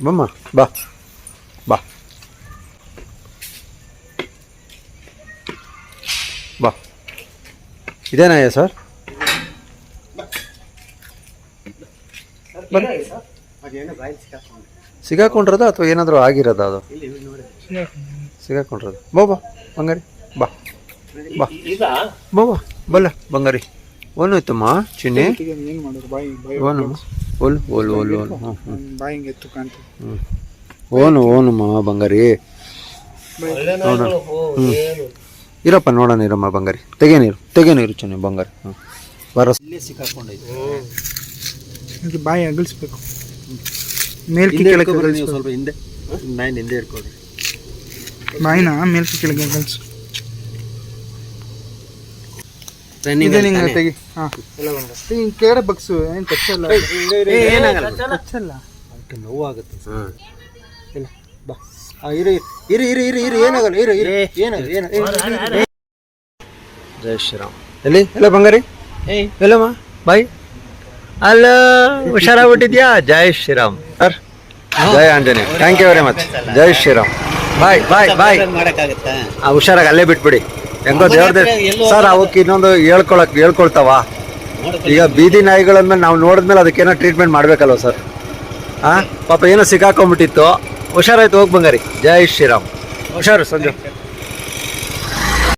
ಬಮ್ಮ ಬಾ ಬಾ ಬಾ ಇದೇನಾಯ ಸರ್? ಸಿಗಾಕೊಂಡಿರೋದ ಅಥವಾ ಏನಾದರೂ ಆಗಿರೋದ ಅದು? ಸಿಗಾಕೊಂಡಿರೋದು. ಬಾ ಬಾ ಬಂಗಾರಿ. ಬಾ ಬಾ. ಬೋ ಬಾ ಬಲ್ಲ ಬಂಗಾರಿ. ಓನೋಯ್ತಮ್ಮ ಚಿನ್ನಿ? ಓನಮ್ಮ ಓಲು ಓಲ್ ಓಲ್ ಓಲ್ ಹಾಂ ಹ್ಞೂ ಬಾಯಿ ಹಿಂಗೆ ಎತ್ತು ಕಾಣ್ತು ಹ್ಞೂ ಓನು ಮಾವ ಬಂಗಾರಿ. ನೋಡೋಣ. ಏನು? ಇರಪ್ಪ ನೋಡೋಣ ಇರಮ್ಮ ಬಂಗಾರಿ. ತೆಗೆ ನೀರು ತೆಗೆ ನೀರು ಚೆನ್ನ ಬಂಗಾರಿ. ಹಾಂ. ಬರೋ ಇಲ್ಲೇ ಸಿಕ್ಕಾಕೊಂಡೈತೆ. ಇದು ಬಾಯಿ ಅಗಲಿಸ್ಬೇಕು. ಮೇಲ್ಕಿ ಕೆಳಗೆ ಸ್ವಲ್ಪ ಹಿಂದೆ. ನೈನ್ ಹಿಂದೆ ಇಟ್ಕೊಳ್ರಿ ಬಾಯಿನ ಮೇಲ್ಕಿ ಕೆಳಗೆ ಅಗಲ್ಸು. ರನ್ನಿಂಗ್ ಇದೆ ನಿಂಗೆ ತೆಗಿ. ಹಾಂ. ಹಿಂಗೆ ಕೆಳಗಡೆ ಬಗ್ಸು ಏನು ಕಚ್ಚಲ್ಲ ಕಚ್ಚಲ್ಲ ಅದಕ್ಕೆ ನೋವಾಗುತ್ತೆ. ಹಾಂ. ಇಲ್ಲ ಬಾ. ಇರು ಇರು ಇರು ಇರು ಇರು ಏನಾಗಲ್ಲ ಇರು ಇರು. ಏನಾಗಲ್ಲ ಏನು ಜೈ ಶ್ರೀರಾಮ್. ಎಲ್ಲಿ? ಎಲ್ಲ ಬಂಗಾರಿ? ಏಯ್ ಎಲ್ಲಮ್ಮ? ಬಾಯ್. ಅಲ್ಲ ಹುಷಾರಾಗ್ಬಿಟ್ಟಿದ್ಯಾ? ಜೈ Shri Ram. Sir. Jai Anjaneya. Thank you very much Jai Shriram. Bye bye bye. ಹುಷಾರಾಗಿ ಅಲ್ಲೇ ಬಿಟ್ಬಿಡಿ. ಹೆಂಗೋ ದೇವ್ರದೇ ಸರ್ ಅವಕ್ಕೆ ಇನ್ನೊಂದು ಹೇಳ್ಕೊಳಕ್ ಹೇಳ್ಕೊಳ್ತಾವ. ಈಗ ಬೀದಿ ನಾಯಿಗಳಂದ್ಮೇಲೆ ನಾವು ನೋಡಿದ್ಮೇಲೆ ಅದಕ್ಕೇನೋ ಟ್ರೀಟ್ಮೆಂಟ್ ಮಾಡ್ಬೇಕಲ್ವ ಸರ್? ಹಾಂ ಪಾಪ ಏನೋ ಸಿಕ್ಕಾಕೊಂಡ್ಬಿಟ್ಟಿತ್ತು. ಹುಷಾರಾಯ್ತು ಹೋಗಿ ಬಂಗಾರಿ. ಜೈ ಶ್ರೀರಾಮ್. ಹುಷಾರು ಸಂಜು.